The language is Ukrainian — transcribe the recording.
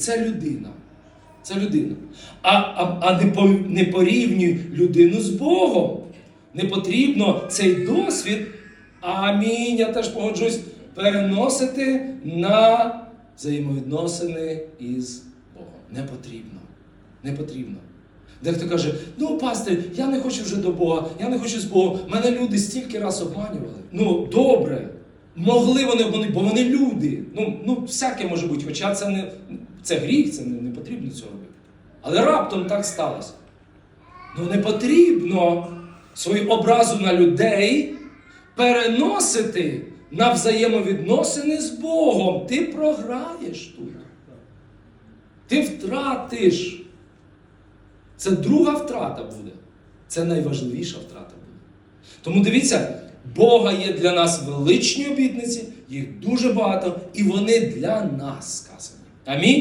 Це людина. Це людина. А, а, а не, по, не порівнюй людину з Богом. Не потрібно цей досвід, амінь, я теж погоджуюсь, переносити на взаємовідносини із Богом. Не потрібно. Не потрібно. Дехто каже, ну, пастир, я не хочу вже до Бога, я не хочу з Богом. Мене люди стільки раз обманювали. Ну, добре. Могли вони бо вони люди. Ну, ну всяке може бути, хоча це не це гріх, це не, не потрібно цього робити. Але раптом так сталося. Ну не потрібно свою образу на людей переносити на взаємовідносини з Богом. Ти програєш тут. Ти втратиш. Це друга втрата буде. Це найважливіша втрата буде. Тому дивіться, Бога є для нас величні обітниці, їх дуже багато, і вони для нас сказані. Амінь.